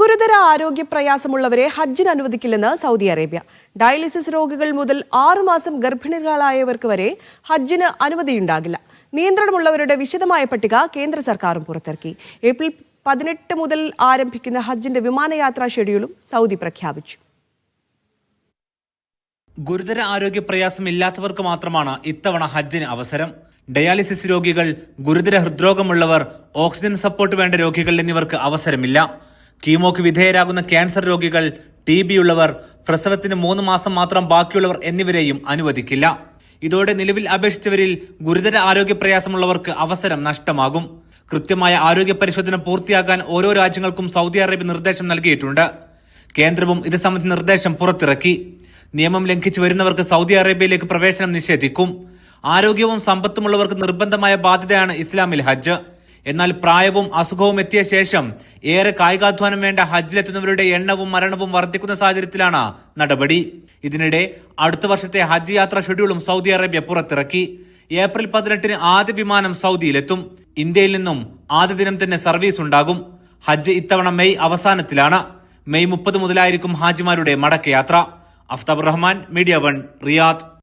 ഗുരുതര ആരോഗ്യ പ്രയാസമുള്ളവരെ ഹജ്ജിന് അനുവദിക്കില്ലെന്ന് സൗദി അറേബ്യ. ഡയാലിസിസ് രോഗികൾ മുതൽ ആറുമാസം ഗർഭിണികളായവർക്ക് വരെ ഹജ്ജിന് അനുമതിയുണ്ടാകില്ല. നിയന്ത്രണമുള്ളവരുടെ വിശദമായ പട്ടിക കേന്ദ്ര സർക്കാരും പുറത്തിറക്കി. ഏപ്രിൽ പതിനെട്ട് മുതൽ ആരംഭിക്കുന്ന ഹജ്ജിന്റെ വിമാനയാത്രാ ഷെഡ്യൂളും സൗദി പ്രഖ്യാപിച്ചു. ഗുരുതര ആരോഗ്യ പ്രയാസമില്ലാത്തവർക്ക് മാത്രമാണ് ഇത്തവണ ഹജ്ജിന് അവസരം. ഡയാലിസിസ് രോഗികൾ ഗുരുതര ഹൃദ്രോഗമുള്ളവർ ഓക്സിജൻ സപ്പോർട്ട് വേണ്ട രോഗികൾ എന്നിവർക്ക് അവസരമില്ല. കീമോക്ക് വിധേയരാകുന്ന ക്യാൻസർ രോഗികൾ ടി ബി ഉള്ളവർ പ്രസവത്തിന് മൂന്ന് മാസം മാത്രം ബാക്കിയുള്ളവർ എന്നിവരെയും അനുവദിക്കില്ല. ഇതോടെ നിലവിൽ അപേക്ഷിച്ചവരിൽ ഗുരുതര ആരോഗ്യ പ്രയാസമുള്ളവർക്ക് അവസരം നഷ്ടമാകും. കൃത്യമായ ആരോഗ്യ പരിശോധന പൂർത്തിയാക്കാൻ ഓരോ രാജ്യങ്ങൾക്കും സൗദി അറേബ്യ നിർദ്ദേശം നൽകിയിട്ടുണ്ട്. കേന്ദ്രവും ഇത് സംബന്ധിച്ച നിർദ്ദേശം പുറത്തിറക്കി. നിയമം ലംഘിച്ചു വരുന്നവർക്ക് സൗദി അറേബ്യയിലേക്ക് പ്രവേശനം നിഷേധിക്കും. ആരോഗ്യവും സമ്പത്തുമുള്ളവർക്ക് നിർബന്ധമായ ബാധ്യതയാണ് ഇസ്ലാമിൽ ഹജ്ജ്. എന്നാൽ പ്രായവും അസുഖവും എത്തിയ ശേഷം ഏറെ കായികാധ്വാനം വേണ്ട ഹജ്ജിലെത്തുന്നവരുടെ എണ്ണവും മരണവും വർദ്ധിക്കുന്ന സാഹചര്യത്തിലാണ് നടപടി. ഇതിനിടെ അടുത്ത വർഷത്തെ ഹജ്ജ് യാത്രാ ഷെഡ്യൂളും സൗദി അറേബ്യ പുറത്തിറക്കി. ഏപ്രിൽ പതിനെട്ടിന് ആദ്യ വിമാനം സൗദിയിലെത്തും. ഇന്ത്യയിൽ നിന്നും ആദ്യ ദിനം തന്നെ സർവീസ് ഉണ്ടാകും. ഹജ്ജ് ഇത്തവണ മെയ് അവസാനത്തിലാണ്. മെയ് മുപ്പത് മുതലായിരിക്കും ഹാജിമാരുടെ മടക്കയാത്ര. Aftab Rahman media one Riyadh.